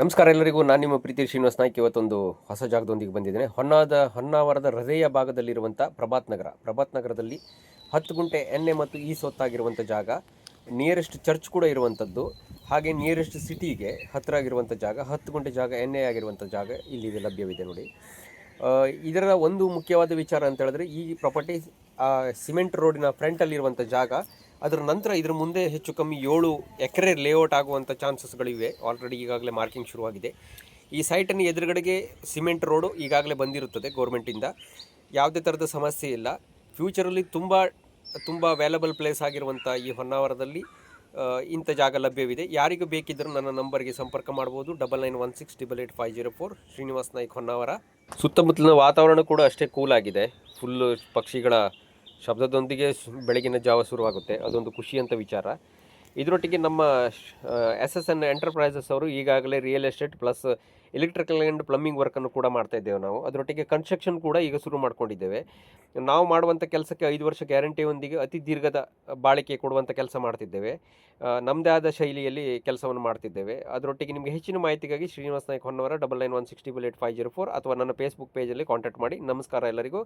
ನಮಸ್ಕಾರ ಎಲ್ಲರಿಗೂ, ನಾನು ನಿಮ್ಮ ಪ್ರೀತಿ ಶ್ರೀನಿವಾಸ್ ನಾಯ್ಕ್. ಇವತ್ತೊಂದು ಹೊಸ ಜಾಗದೊಂದಿಗೆ ಬಂದಿದ್ದೇನೆ. ಹೊನ್ನಾದ, ಹೊನ್ನಾವರದ ಹೃದಯ ಭಾಗದಲ್ಲಿರುವಂಥ ಪ್ರಭಾತ್ ನಗರ. ಪ್ರಭಾತ್ ನಗರದಲ್ಲಿ ಹತ್ತು ಗುಂಟೆ ಎಣ್ಣೆ ಮತ್ತು ಈ ಸೊತ್ತಾಗಿರುವಂಥ ಜಾಗ ನಿಯರೆಸ್ಟ್ ಚರ್ಚ್ ಕೂಡ ಇರುವಂಥದ್ದು ಹಾಗೆ ನಿಯರೆಸ್ಟ್ ಸಿಟಿಗೆ ಹತ್ತಿರ ಆಗಿರುವಂಥ ಜಾಗ, ಹತ್ತು ಗುಂಟೆ ಜಾಗ ಎಣ್ಣೆ ಆಗಿರುವಂಥ ಜಾಗ ಇಲ್ಲಿ ಲಭ್ಯವಿದೆ ನೋಡಿ. ಇದರ ಒಂದು ಮುಖ್ಯವಾದ ವಿಚಾರ ಅಂತ ಹೇಳಿದ್ರೆ, ಈ ಪ್ರಾಪರ್ಟಿ ಸಿಮೆಂಟ್ ರೋಡಿನ ಫ್ರಂಟಲ್ಲಿರುವಂಥ ಜಾಗ ಅದರ ನಂತರ ಇದರ ಮುಂದೆ ಹೆಚ್ಚು ಕಮ್ಮಿ ಏಳು ಎಕರೆ ಲೇಔಟ್ ಆಗುವಂಥ ಚಾನ್ಸಸ್ಗಳಿವೆ ಆಲ್ರೆಡಿ ಈಗಾಗಲೇ ಮಾರ್ಕಿಂಗ್ ಶುರುವಾಗಿದೆ. ಈ ಸೈಟನ್ನು ಎದುರುಗಡೆಗೆ ಸಿಮೆಂಟ್ ರೋಡು ಈಗಾಗಲೇ ಬಂದಿರುತ್ತದೆ ಗೌರ್ಮೆಂಟಿಂದ ಯಾವುದೇ ಥರದ ಸಮಸ್ಯೆ ಇಲ್ಲ. ಫ್ಯೂಚರಲ್ಲಿ ತುಂಬ ತುಂಬ ವ್ಯಾಲಬಲ್ ಪ್ಲೇಸ್ ಆಗಿರುವಂಥ ಈ ಹೊನ್ನಾವರದಲ್ಲಿ ಇಂಥ ಜಾಗ ಲಭ್ಯವಿದೆ. ಯಾರಿಗೂ ಬೇಕಿದ್ದರೂ ನನ್ನ ನಂಬರ್ಗೆ ಸಂಪರ್ಕ ಮಾಡ್ಬೋದು. Double nine one six double eight five zero four Srinivas Naik Honnavar. ಸುತ್ತಮುತ್ತಲಿನ ವಾತಾವರಣ ಕೂಡ ಅಷ್ಟೇ ಕೂಲ್ ಆಗಿದೆ. ಫುಲ್ಲು ಪಕ್ಷಿಗಳ ಶಬ್ದದೊಂದಿಗೆ ಬೆಳಗಿನ ಜಾವ ಶುರುವಾಗುತ್ತೆ. ಅದೊಂದು ಖುಷಿಯಂತ ವಿಚಾರ. ಇದರೊಟ್ಟಿಗೆ ನಮ್ಮ ಎಸ್ ಎಸ್ ಎನ್ ಎಂಟರ್ಪ್ರೈಸಸ್ ಅವರು ಈಗಾಗಲೇ real estate plus electrical and plumbing ವರ್ಕನ್ನು ಕೂಡ ಮಾಡ್ತಾ ಇದ್ದೇವೆ ನಾವು. ಅದರೊಟ್ಟಿಗೆ ಕನ್ಸ್ಟ್ರಕ್ಷನ್ ಕೂಡ ಈಗ ಶುರು ಮಾಡ್ಕೊಂಡಿದ್ದೇವೆ. ನಾವು ಮಾಡುವಂಥ ಕೆಲಸಕ್ಕೆ ಐದು ವರ್ಷ ಗ್ಯಾರಂಟಿಯೊಂದಿಗೆ ಅತಿ ದೀರ್ಘದ ಬಾಳಿಕೆ ಕೊಡುವಂಥ ಕೆಲಸ ಮಾಡ್ತಿದ್ದೇವೆ. ನಮ್ಮದೇ ಆದ ಶೈಲಿಯಲ್ಲಿ ಕೆಲಸವನ್ನು ಮಾಡ್ತಿದ್ದೇವೆ. ಅದರೊಟ್ಟಿಗೆ ನಿಮಗೆ ಹೆಚ್ಚಿನ ಮಾಹಿತಿಗಾಗಿ Srinivas Naik Honnavar double nine one sixty eight five zero four ಅಥವಾ ನನ್ನ ಫೇಸ್ಬುಕ್ ಪೇಜಲ್ಲಿ ಕಾಂಟ್ಯಾಕ್ಟ್ ಮಾಡಿ. ನಮಸ್ಕಾರ ಎಲ್ಲರಿಗೂ.